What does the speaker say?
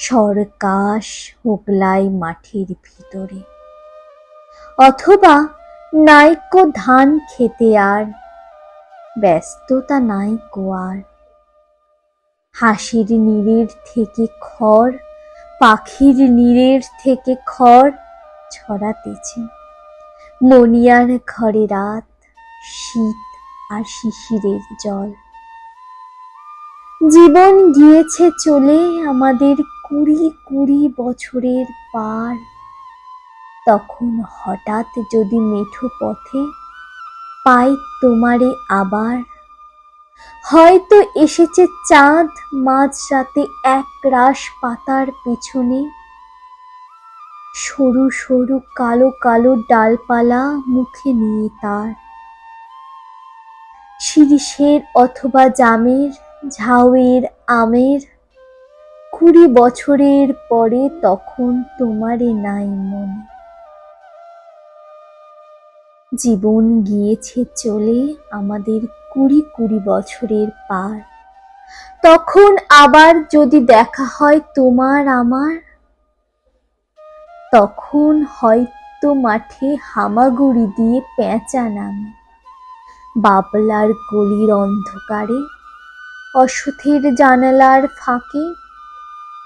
সরকাশ হোগলায় মাঠের ভিতরে। অথবা নাইকো ধান খেতে আর ব্যস্ততা নাইকো আর। হাসির নীড়ের থেকে খড়, পাখির নীড়ের থেকে খড় ছড়াতেছে। মনিয়ার ঘরে রাত, শীত আর শিশিরের জল। জীবন গিয়েছে চলে আমাদের কুড়ি কুড়ি বছরের পার। তখন হঠাৎ যদি মেঠো পথে পাই তোমারে আবার, হয়তো এসেছে চাঁদ মাঝরাতে এক রাশ পাতার পেছনে। সরু সরু কালো কালো ডালপালা মুখে নিয়ে তার। শিরিষের অথবা জামের, ঝাউয়ের আমের কুড়ি বছরের পরে তখন তোমারে নাই মনে। জীবন গিয়েছে চলে আমাদের কুড়ি কুড়ি বছরের পার। তখন আবার যদি দেখা হয় তোমার আমার, তখন হয়তো মাঠে হামাগুড়ি দিয়ে পেঁচা নামে। বাবলার গলির অন্ধকারে, অসুথের জানালার ফাঁকে